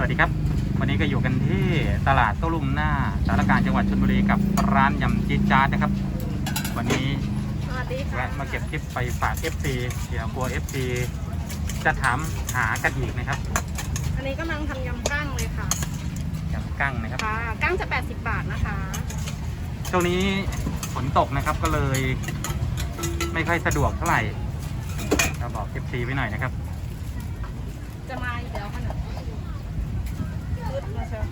วัสดีครับ วันนี้ก็อยู่กันที่ตลาดโต้รุ่งหน้าสารกลารจังหวัดชลบุรีกับร้านยำจี๊ดจ๊าดนะครับ วันนี้สวัสดีค่ะแวะมาเก็บคลิปไปฝาก FC เดี๋ยวกลัว FC จะถามหากันอีกนะครับอันนี้กำลังทำยำกั้งเลยค่ะยำกั้งนะครับค่ะกั้งจะ 80 บาทนะคะ ช่วงนี้ฝนตกนะครับก็เลย ไม่ค่อยสะดวกเท่าไหร่เราบอก FC ไว้หน่อยนะครับ จะมาอีกแล้วค่ะหนูพืดมาเชียว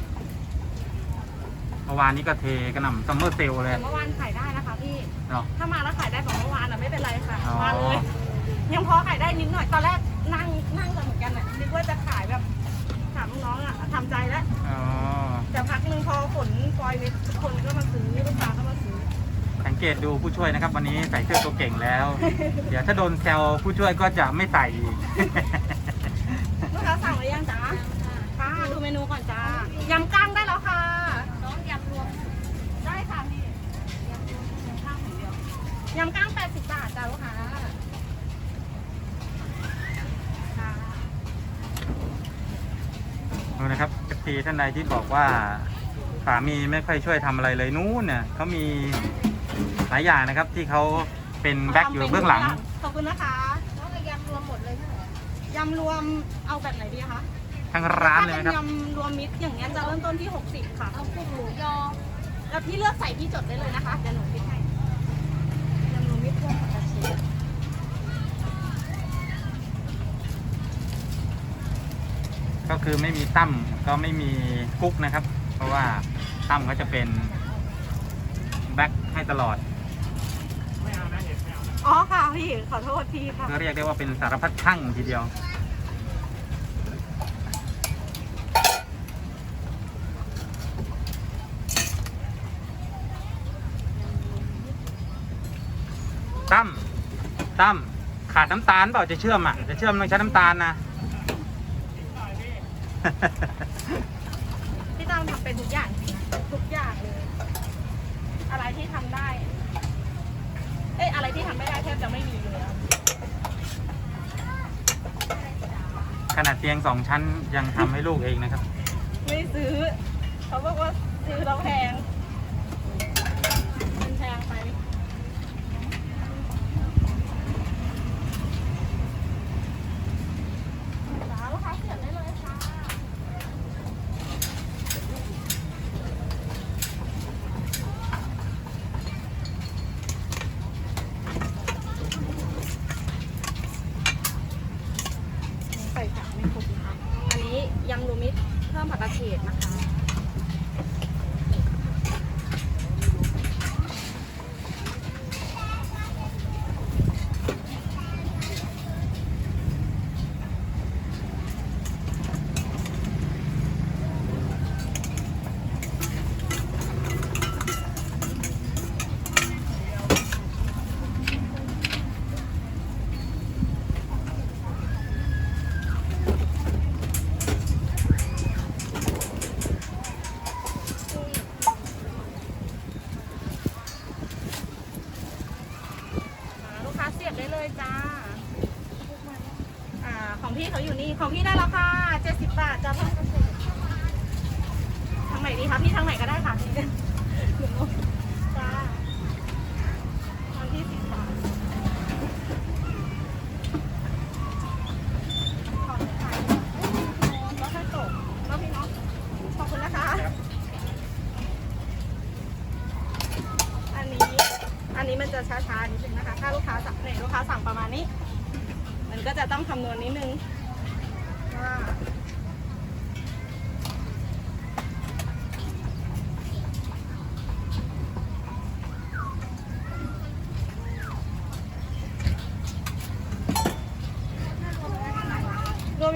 เมื่อ วานนี้ก็เทกระหน่ำซัมเมอร์เซลเลย แต่เมื่อวานขายได้นะคะพี่ เนาะ ถ้ามาแล้วขายได้แบบเมื่อวานอะไม่เป็นไรค่ะ อ๋อ มาเลย ยังพอขายได้นิดหน่อย ตอนแรกนั่งนั่งกันเหมือนกันอะนึกว่าจะขายแบบถามน้องๆอะทำใจแล้ว อ๋อ แต่พักหนึ่งพอฝนปล่อยไปทุกคนก็มาซื้อลูกค้าก็มาซื้อ สังเกตดูผู้ช่วยนะครับ วันนี้ใส่เสื้อตัวเก่งแล้ว เดี๋ยวถ้าโดนแซวผู้ช่วยก็จะไม่ใส่อีกลูกค้าสั่งหรือยังจ๊ะค่ะดูเมนูก่อนจ้ายำกั้งได้แล้วค่ะน้องยำรวม ได้ค่ะพี่ยำรวมยำกั้งอย่างเดียว ยำกั้ง80 บาทจ้าลูกค้าค่ะดูนะครับเอฟซีท่านใดที่บอกว่าสามีไม่ค่อยช่วยทำอะไรเลยนู้นเนี่ยเขามีหลายอย่างนะครับที่เขาเป็นแบ็คอยู่เบื้องหลัง ขอบคุณนะคะน้องยำรวมหมดเลยใช่ไหมยำรวมเอาแบบไหนดีคะทั้งร้านเลยถ้านะครับเป็นยำรวมมิตรอย่างเงี้ยจะเริ่มต้นที่ 60 ค่ะเอากุ้งหมูยอแล้วพี่เลือกใส่พี่จดได้เลยนะคะเดี๋ยวหนูคิดให้ยำรวมมิตรพว กผักกระเฉดก็คือไม่มีตั้มก็ไม่มีกุ๊กนะครับ เพราะว่าตั้มก็จะเป็นแบ็คให้ตลอดอ๋อค่ะพี่ขอโทษทีค่ะก็เรียกได้ว่าเป็นสารพัดช่างทีเดียว ตั้ม ตั้มขาดน้ำตาลเปล่าจะเชื่อมอะจะเชื่อมต้องใช้น้ำตาลนะพี่ตั้มทำเป็นทุกอย่างจริงนะทุกอย่างเลย อะไรที่ทำได้ เอ้ยอะไรที่ทำไม่ได้แทบจะไม่มีเลยอะขนาดเตียงสองชั้นยังทำให้ลูกเองนะครับ ไม่ซื้อ เขาบอกว่าซื้อเราแพง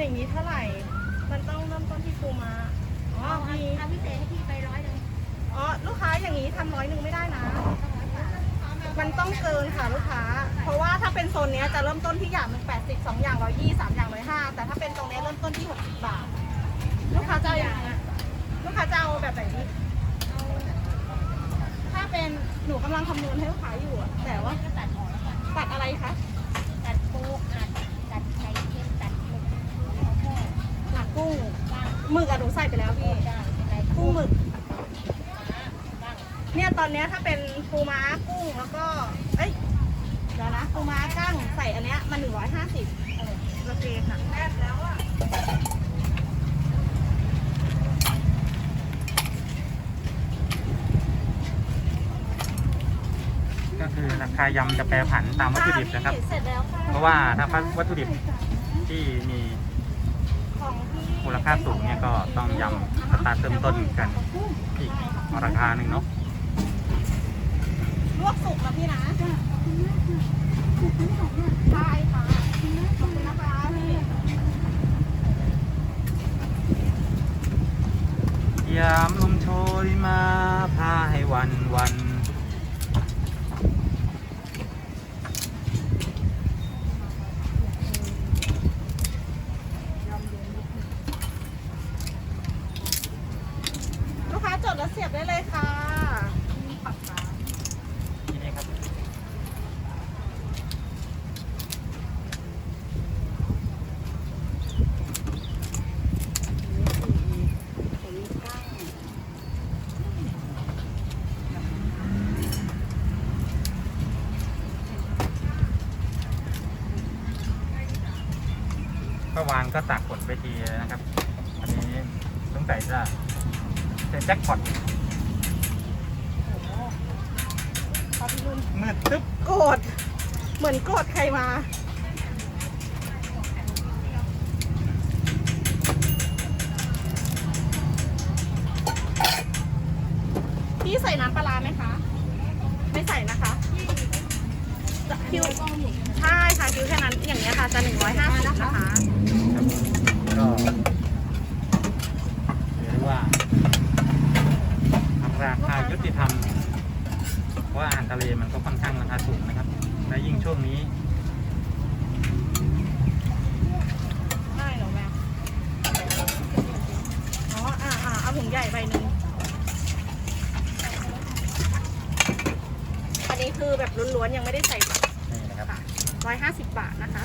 อย่างนี้เท่าไหร่ มันต้องเริ่มต้นที่ปูมาอ๋อมีทำพิเศษให้พี่ไปร้อยหนึ่งอ๋อลูกค้าอย่างนี้ทำร้อยหนึ่งไม่ได้นะ มันต้องเกินค่ะลูกค้า เพราะว่าถ้าเป็นโซนเนี้ยจะเริ่มต้นที่อย่างหนึ่งแปดสิบสองอย่างร้อยยี่สามอย่างร้อยห้าแต่ถ้าเป็นตรงเนี้ยเริ่มต้นที่หกสิบบาท ลูกค้าจะเอาอย่างไงลูกค้าจะเอาแบบไหนดีถ้าเป็นหนูกำลังคำนวณให้ลูกค้าอยู่อะแต่ว่าก็ตัดออกแล้วกันตัดอะไรคะ ตัดปูอัดตัดไข่เค็มตัด หมึกแล้วก็หลักกุ้งกล้างหหมึกอะหนูใส่ไปแล้วพี่กุ้งหมึก เนี่ยตอนเนี้ยถ้าเป็นปูม้ากุ้งแล้วก็ เอ้ยเดี๋ยวนะปูม้ากั้งใส่อันเนี้ยมันหนึ่งร้อยห้าสิบโอเคค่ะแน่แล้วอะก็คือราคายำจะแปรผันตามวัตถุดิบนะครับ เสร็จแล้วค่ะเพราะว่าถ้าวัตถุดิบที่มีของพี่ มูลค่าสูงเนี่ยก็ต้องยำสตาร์ทเริ่มต้นกันอีกราคาหนึ่งเนาะลวกสุกนะพี่นะใช่ค่ะขอบคุณนะคะพี่ยามลมโชยมาพาให้วันวัน ลูกค้าจดแล้วเสียบได้เลยค่ะ ที่นี่ครับ เมื่อวานก็ตากฝนไป ทีนะครับ อันนี้สงสัยจะเป็นแจ็คพอตขอบคุณมืดตึ๊บโกรธเหมือนโกรธใครมา พี่ใส่น้ำปลาร้าไหมคะ ไม่ใส่นะคะคิวใช่ค่ะคิวแค่นั้นอย่างเงี้ยค่ะจะหนึ่งร้อยห้าสิบนะคะ ก็เรียกว่าราคายุติธรรม เพราะว่าอาหารทะเลมันก็ค่อนข้างราคาสูงนะครับ และยิ่งช่วงนี้ได้เหรอแม่อ๋ออ่าอ่าเอาถุงใหญ่ใบหนึ่งอันนี้คือแบบล้วนๆยังไม่ได้ใส่ผักนี่นะครับค่ะร้อยห้าสิบบาทนะคะ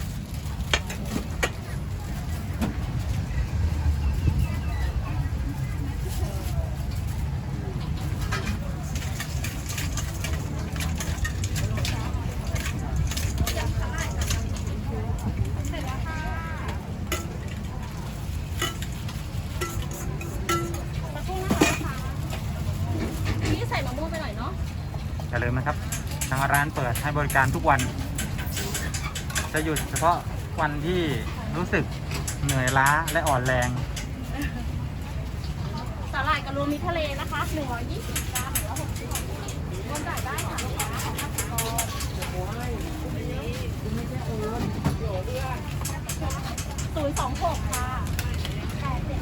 เสร็จแล้วค่ะมะกุ้งนะคะพี่ใส่มะม่วงไปหน่อยเนาะ ริมนะครับ ทางร้านเปิดให้บริการทุกวัน จะหยุดเฉพาะวันที่รู้สึกเหนื่อยล้าและอ่อนแรง สาหร่ายกระรวมมิตรทะเลนะคะ120กรัมหรือว่า60รวมจ่ายได้ค่ะลูกค้า50กรัมศูนย์สองหกค่ะแปดเจ็ด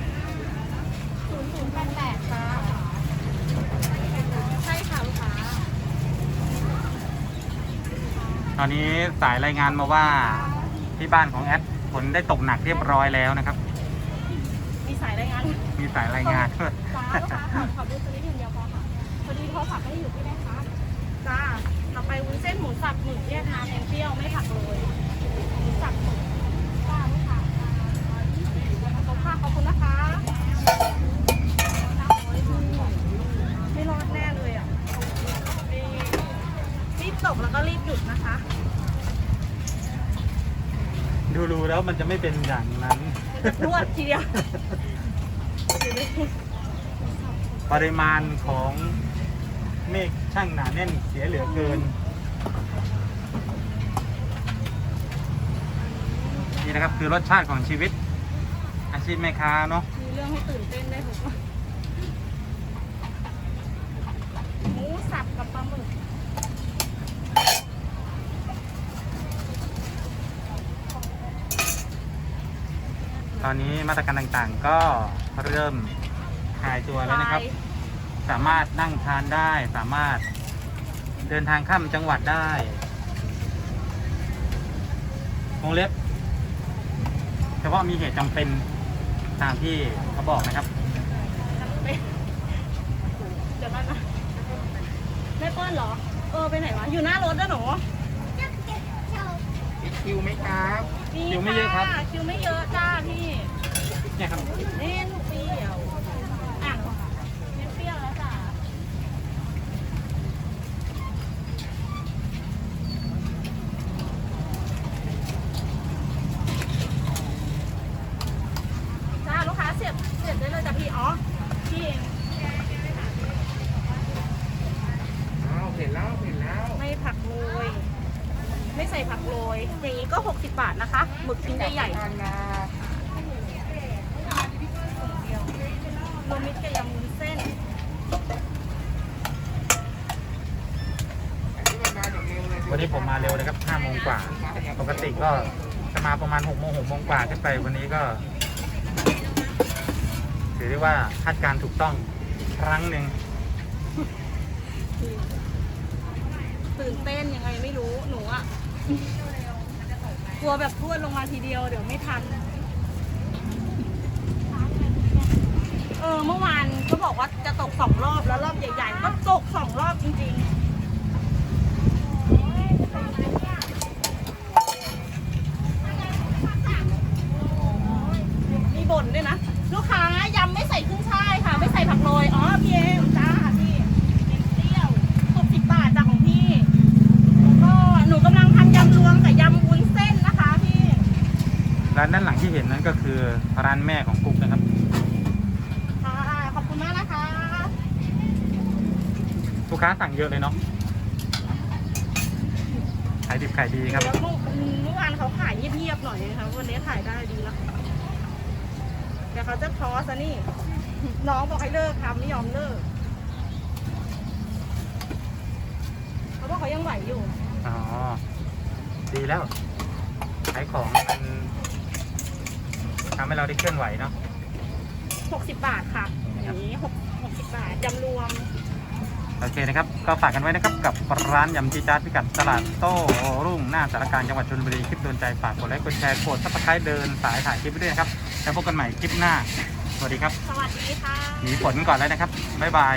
ศูนย์ศูนย์แปดแปดค่ะ ใช่ค่ะลูกค้า ต อนนี้สายรายงานมาว่าที่บ้านของแอดฝนได้ตกหนักเรียบร้อยแล้วนะครับ มีสายรายงานมีสายรายงานด้วยจ้าลูกค้าขอขอดูตัวนี้อย่างเดียวพอค่ะพอดีโทรศัพท์ไม่ได้อยู่ที่แม่ค้าจ้าเราไปวุ้นเส้นหมูสับหมึกแยกน้ำเองเปรี้ยวไม่ผักเลยหมูสับหมึกจ้าลูกค้าขอบคุณค่ะขอบคุณนะคะไม่รอดแน่เลยอะรีบ ตกแล้วก็รีบหยุดนะคะ ดูรู้แล้วมันจะไม่เป็นอย่างนั้นรวดทีเดียว ปริมาณของเมฆช่างหนาแน่นเสียเหลือเกิน นี่นะครับคือรสชาติของชีวิต อาชีพแม่ค้าเนาะมีเรื่องให้ตื่นเต้นได้ถูกไหมหมูสับกับปลาหมึก ตอนนี้มาตรการต่างๆ ก็เริ่มคลายตัวแล้วนะครับ สามารถนั่งทานได้ สามารถเดินทางข้ามจังหวัดได้วงเล็บ เฉพาะมีเหตุจำเป็นตามที่เขาบอกนะครับเดี๋ยวก่อนนะไม่เปิ้ลเหรอ เออ ไปไหนวะ อยู่หน้ารถนะหนูคิวไหมครับนี่ คิวไม่เยอะครับ คิวไม่เยอะจ้าพี่ เนี่ยครับ นี่ทุกปี อย่างนี้ก็ 60 บาทนะคะหมึกชิ้นใหญ่ๆรวมมิตรกับยำวุ้นเส้นวันนี้ผมมาเร็วนะครับ5โมงกว่า ปกติก็จะมาประมาณ6โมง6โมงกว่าขึ้นไปวันนี้ก็ ถือได้ว่าคาดการณ์ถูกต้องครั้งหนึ่งตื่นเต้นยังไงไม่รู้หนูอะ กลัวแบบพวดลงมาทีเดียวเดี๋ยวไม่ทัน เออเมื่อวานเขาบอกว่าจะตกสองรอบแล้วรอบใหญ่ๆ ก็ตกสองรอบจริง ๆ มีบ่นด้วยนะ ลูกค้ายำไม่ใส่ขึ้นช่ายค่ะ ไม่ใส่ผักโรย อ๋อ พี่เอมจ้าพี่เป็นเปรี้ยวหกสิบบาทจากของพี่ แล้วก็หนูกำลังทำยำรวมกับยำวุ้นเส้นนะคะพี่ ร้านด้านหลังที่เห็นนั้นก็คือร้านแม่ของกุ๊กนะครับ ค่ะ ขอบคุณมากนะคะ ลูกค้าสั่งเยอะเลยเนาะขายดิบขายดีครับ แล้วเมื่อเมื่อวานเขาขายเงียบๆหน่อยนะคะวันนี้ขายได้ดีแล้วเดี๋ยวเขาจะพอสะนี่ น้องบอกให้เลิกทำไม่ยอมเลิก เขาบอกเขายังไหวอยู่ อ๋อ ดีแล้ว ขายของมันทำให้เราได้เคลื่อนไหวเนาะ 60 บาทค่ะ อย่างนี้6 60 บาทยำรวม โอเคนะครับก็ฝากกันไว้นะครับกับร้านยำจีจาร์ดพิกัดตลาดโต้รุ่งหน้าสารกลารจังหวัดชลบุรีคลิปโดนใจฝากกดไลค์กดแชร์กดซับสไครต์เดินสายถ่ายคลิปไปด้วยนะครับแล้วพบกันใหม่คลิปหน้า สวัสดีครับ สวัสดีค่ะ หนีฝนก่อนแล้วนะครับ บ๊ายบาย